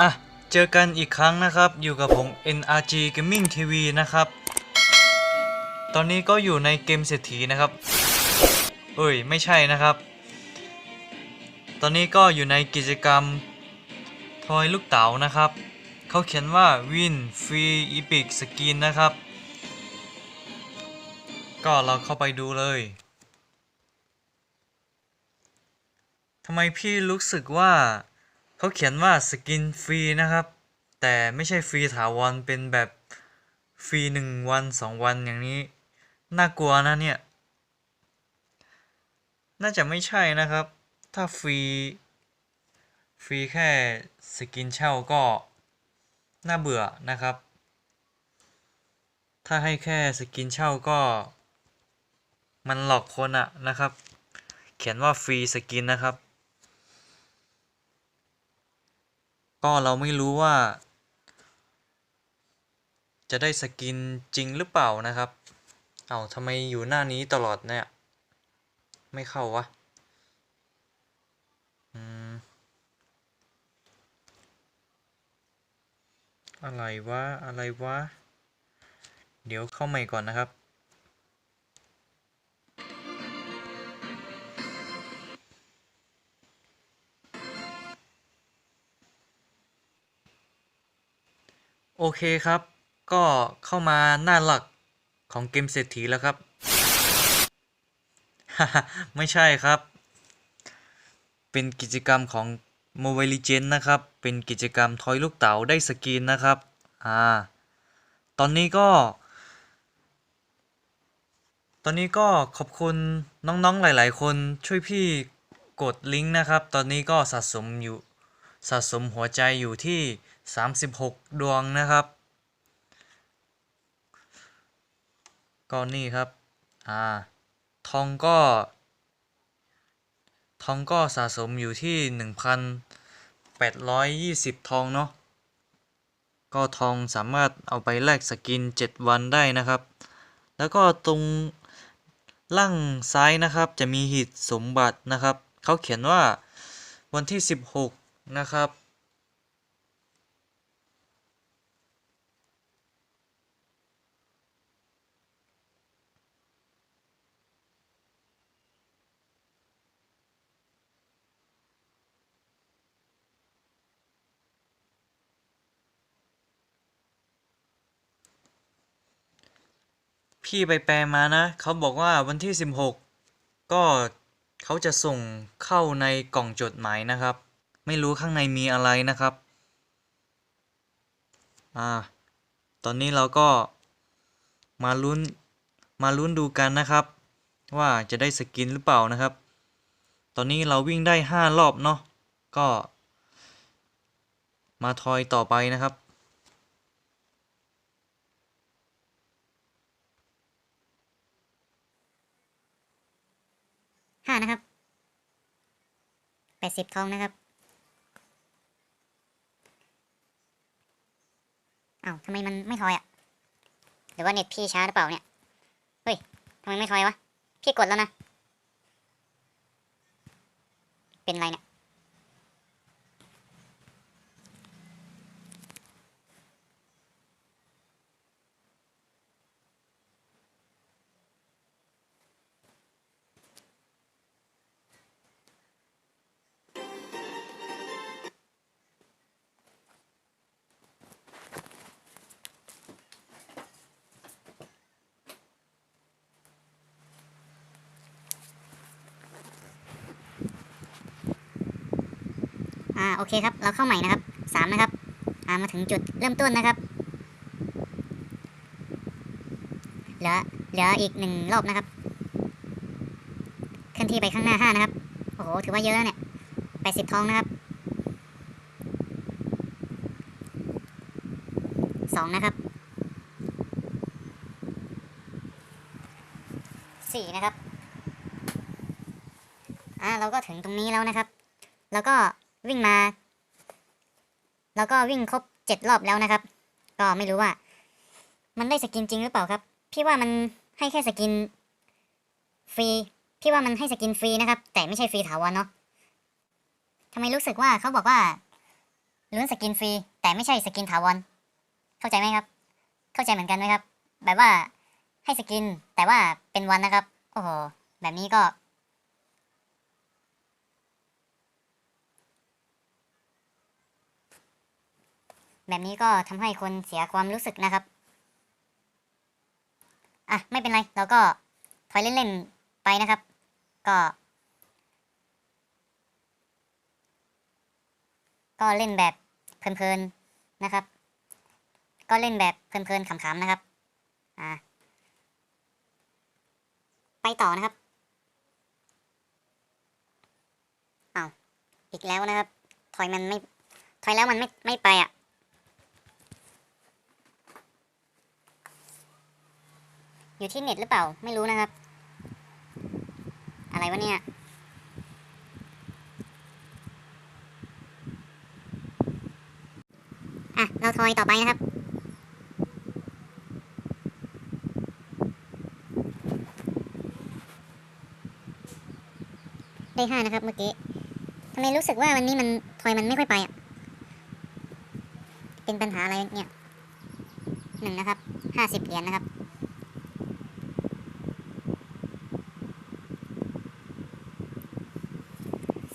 อะ เจอกันอีกครั้งนะครับ อยู่กับผม NRG Gaming TV นะครับ ตอนนี้ก็อยู่ในเกมเศรษฐีนะครับ เอ้ย ไม่ใช่นะครับ ตอนนี้ก็อยู่ในกิจกรรมทอยลูกเต๋านะครับ เขาเขียนว่า Win Free Epic Skin นะครับ ก็เราเข้าไปดูเลยทำไมพี่รู้สึกว่า เขาเขียนว่าสกินฟรีนะครับ แต่ไม่ใช่ฟรีถาวรเป็นแบบฟรีหนึ่งวันสองวันอย่างนี้ น่ากลัวนะเนี่ย น่าจะไม่ใช่นะครับ ถ้าฟรี ฟรีแค่สกินเช่าก็ น่าเบื่อนะครับ ถ้าให้แค่สกินเช่าก็ มันหลอกคนอะนะครับ เขียนว่าฟรีสกินนะครับ ก็เราไม่รู้ว่า จะได้สกินจริงหรือเปล่านะครับ เอาทำไมอยู่หน้านี้ตลอดเนี่ย ไม่เข้าวะอืมอะไรวะ อะไรวะ เดี๋ยวเข้าใหม่ก่อนนะครับ โอเคครับ ก็เข้ามาหน้าหลักของเกมเศรษฐีแล้วครับ ไม่ใช่ครับ เป็นกิจกรรมของ Mobile Legends นะครับ เป็นกิจกรรมทอยลูกเต๋าได้สกินนะครับ อ่า ตอนนี้ก็ ตอนนี้ก็ขอบคุณน้องๆหลาย ๆ คนช่วยพี่กดลิงก์นะครับ ตอนนี้ก็สะสมอยู่ สะสมหัวใจอยู่ที่ 36 ดวงนะครับ ก็นี่ครับอ่าทองก็ ทองก็สะสมอยู่ที่ 1,820 ทองเนาะก็ทองสามารถเอาไปแลกสกิน 7 วันได้นะครับ แล้วก็ตรงล่างซ้ายนะครับจะมีหีดสมบัตินะครับ เขาเขียนว่าวันที่ 16 นะครับ พี่ไปแปลมานะ เขาบอกว่าวันที่ 16 ก็เขาจะส่งเข้าในกล่องจดหมายนะครับ ไม่รู้ข้างในมีอะไรนะครับ อ่า ตอนนี้เราก็มาลุ้นมาลุ้นดูกันนะครับ ว่าจะได้สกินหรือเปล่านะครับ ตอนนี้เราวิ่งได้ 5 รอบเนาะก็ มาทอยต่อไปนะครับ ห้านะครับแปดสิบทองนะครับเอ้าทำไมมันไม่ทอยอะหรือว่าเน็ตพี่ช้าหรือเปล่าเนี่ย เฮ้ยทำไมไม่ทอยวะ พี่กดแล้วนะ เป็นไรเนี่ย อ่าโอเคครับ เราเข้าใหม่นะครับสามนะครับอ่ามาถึงจุดเริ่มต้นนะครับ เหลือเหลืออีกหนึ่งรอบนะครับเคลื่อนที่ไปข้างหน้าห้านะครับ โอ้โห ถือว่าเยอะแล้วเนี่ยแปดสิบทองนะครับสองนะครับสี่นะครับ อ่า เราก็ถึงตรงนี้แล้วนะครับ แล้วก็ วิ่งมา แล้วก็วิ่งครบเจ็ดรอบแล้วนะครับ ก็ไม่รู้ว่า มันได้สกินจริงหรือเปล่าครับ พี่ว่ามันให้แค่สกินฟรี พี่ว่ามันให้สกินฟรีนะครับ แต่ไม่ใช่ฟรีถาวรเนาะทำไมรู้สึกว่าเขาบอกว่าลุ้นสกินฟรี แต่ไม่ใช่สกินถาวร เข้าใจไหมครับ เข้าใจเหมือนกันไหมครับ แบบว่าให้สกินแต่ว่าเป็นวันนะครับ โอ้โห แบบนี้ก็ แบบนี้ก็ทำให้คนเสียความรู้สึกนะครับ อะ ไม่เป็นไร เราก็ถอยเล่นๆไปนะครับ ก็ ก็เล่นแบบเพลินๆนะครับ ก็เล่นแบบเพลินๆขำๆนะครับ อ่า ไปต่อนะครับอ้าวอีกแล้วนะครับ ถอยมันไม่ ถอยแล้วมันไม่ไม่ไปอะ อยู่ที่เน็ตหรือเปล่า ไม่รู้นะครับ อะไรวะเนี่ยอะ เราทอยต่อไปนะครับ ได้ห้านะครับเมื่อกี้ทำไมรู้สึกว่าวันนี้มันทอยมันไม่ค่อยไปอะ เป็นปัญหาอะไรเนี่ยหนึ่งนะครับห้าสิบเหรียญนะครับ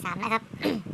สามนะครับ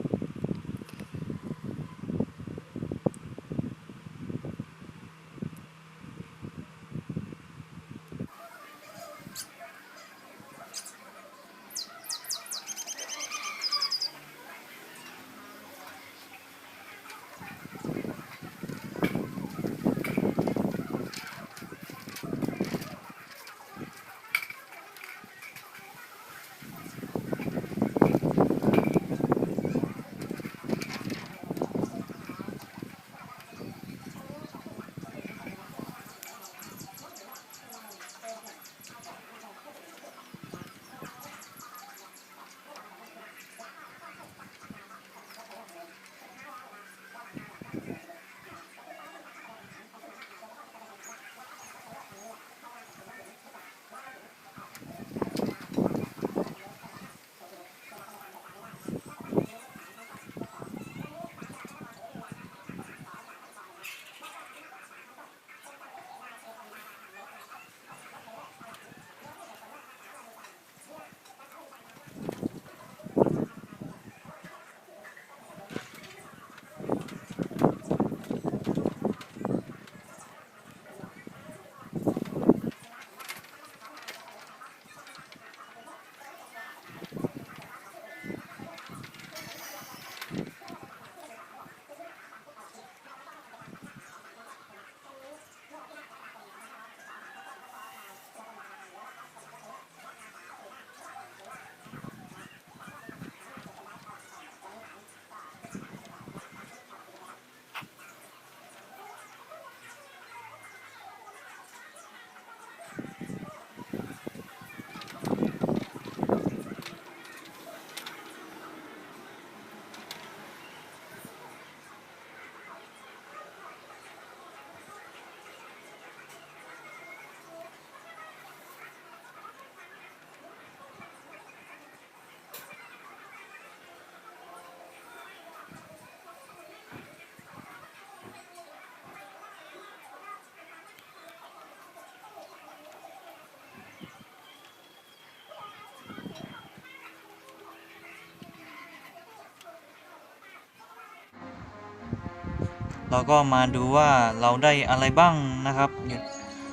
เราก็มาดูว่าเราได้อะไรบ้างนะครับอยู่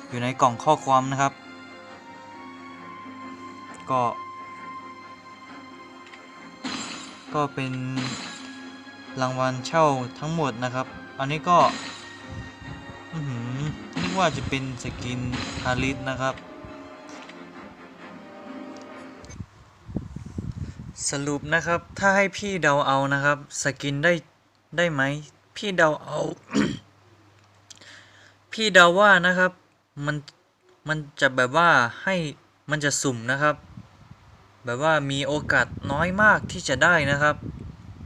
อยู่ในกล่องข้อความนะครับ ก็ ก็เป็นรางวัลเช่าทั้งหมดนะครับ อันนี้ก็นึกว่าจะเป็นสกินฮาริสนะครับ สรุปนะครับถ้าให้พี่เดาเอานะครับ สกินได้ได้ไหม พี่เดาเอา พี่เดาว่านะครับ มัน มันจะแบบว่าให้มันจะสุ่มนะครับ แบบว่ามีโอกาสน้อยมากที่จะได้นะครับ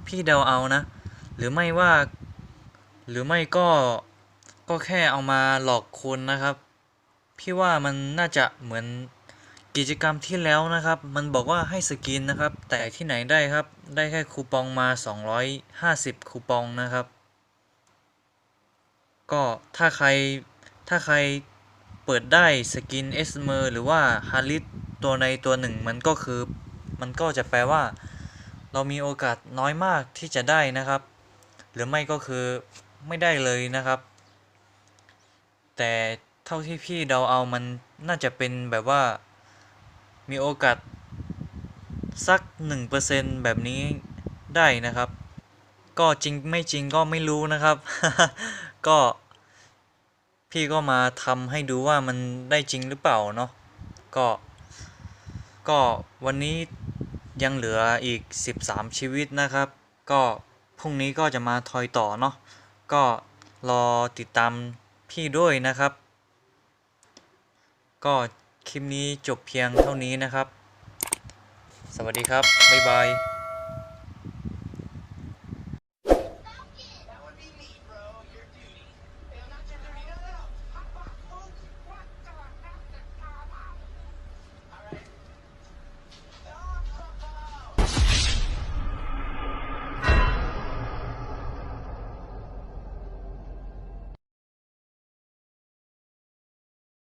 พี่เดาเอานะ หรือไม่ว่า หรือไม่ก็ก็แค่เอามาหลอกคนนะครับ พี่ว่ามันน่าจะเหมือนกิจกรรมที่แล้วนะครับ มันบอกว่าให้สกินนะครับ แต่ที่ไหนได้ครับ ได้แค่คูปองมา 250 คูปองนะครับ ก็ถ้าใครถ้าใครเปิดได้สกินเอสเมอร์หรือว่าฮาริสตัวในตัวหนึ่งมันก็คือมันก็จะแปลว่า เรามีโอกาสน้อยมากที่จะได้นะครับ หรือไม่ก็คือไม่ได้เลยนะครับ แต่เท่าที่พี่เดาเอามันน่าจะเป็นแบบว่ามีโอกาสสัก 1%แบบนี้ได้นะครับ ก็จริงไม่จริงก็ไม่รู้นะครับ ก็พี่ก็มาทำให้ดูว่ามันได้จริงหรือเปล่าเนาะก็ ก็วันนี้ยังเหลืออีก 13 ชีวิตนะครับ ก็พรุ่งนี้ก็จะมาทอยต่อเนาะก็รอติดตามพี่ด้วยนะครับ ก็คลิปนี้จบเพียงเท่านี้นะครับ สวัสดีครับ บ๊ายบาย